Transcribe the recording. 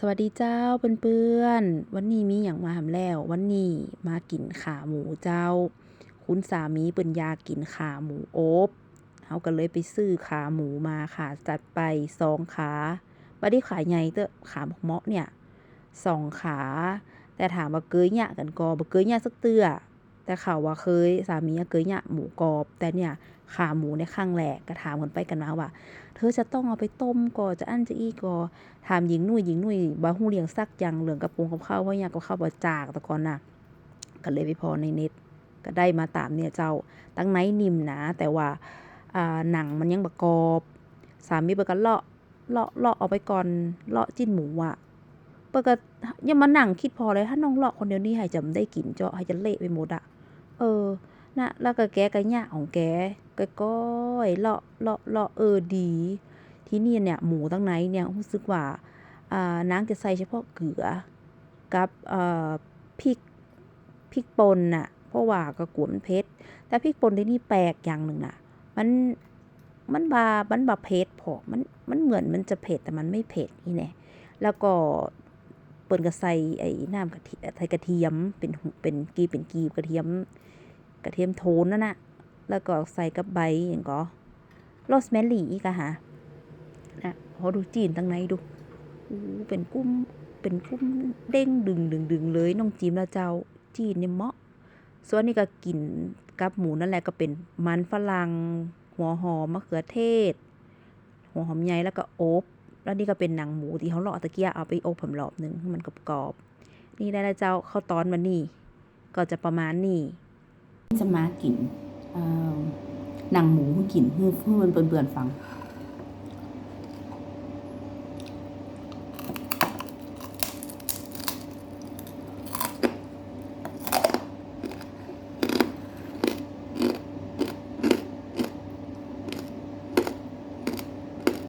สวัสดีเจ้าเพื่อนๆ วันนี้มีอย่างมาหำแล้ว วันนี้มากินขาหมูเจ้า คุณสามีเปิ่นยากินขาหมูอบเฮาก็เลยไปซื้อขาหมูมาค่ะจัดไปสองขาบ่ได้ขาใหญ่เด้อขาบักเมาะเนี่ยสองขา แต่ถามว่าเกยหยกันก็บ่เกยหยสักเตื้อ แต่เขาวว่าเคยสามีอะเกยหยหมูกรอบ แต่เนี่ยขาหมูในครั้งแรกก็ถามกันไปกันมาว่า เธอจะต้องเอาไปต้มก่อจะอั้นจะอี้ก่อถามหญิงนุ่ยหญิงนุ่ยบ่ฮู้เรื่องซักย่างเหลืองกระปรงกับข้าวเพราะหยังกับข้าวบ่จากแต่ก่อนน่ะก็เลยไปพอในเน็ตก็ได้มาตามเนี่ยเจ้าตั้งไหนนิ่มนะแต่ว่าหนังมันยังบ่กอบสามีเปิ่นก็เลาะเลาะเลาะเอาไปก่อนเลาะจิ้นหมูอะเปิ่นก็ยังมาหนังคิดพอเลยถ้าน้องเลาะคนเดียวนี่ให้จะได้กินเจาะให้จะเละไปหมดอะ เออนะแล้วก็แกก็ยะของแกก็ก้อยเลาะเลาะเลาะเออดี ที่นี่เนี่ยหมูตั้งไหนเนี่ยรู้สึกว่าอ่านางจะใส่เฉพาะเกลือกับเอ่อพริกพริกป่นน่ะเพราะว่าก็กวนเผ็ดแต่พริกป่นที่นี่แปลกอย่างหนึ่งน่ะ มันมันบามันบาเผ็ดพอมันมันเหมือนมันจะเผ็ดแต่มันไม่เผ็ดนี่แน่แล้วก็ เปิ้นก็ใส่ไอ้น้ำกะทิใส่กระเทียมเป็นเป็นกีเป็นกีบกระเทียม กระเทียมโทนนั่นน่ะแล้วก็ใส่กับใบอย่างก็โรสแมรี่อีกอะค่ะนะพอดูจีนตั้งในดูอู้เป็นกุ้มเป็นกุ้มเด้งดึงดึงดึงเลยน้องจิมแล้วเจ้าจีนเนี่ยเหมาะ ส่วนนี้ก็กินกับหมูนั่นแหละก็เป็นมันฝรั่งหัวหอมมะเขือเทศ หัวหอมใหญ่แล้วก็อบ แล้วนี่ก็เป็นหนังหมูที่เขาหล่อตะเกียเอาไปอบผมรอบหนึ่งมันกรอบๆนี่ได้แล้วเจ้าข้าวตอนมันนี่ ก็จะประมาณนี้จะมากินหนังหมูกินให้มันเปื่อนๆฟัง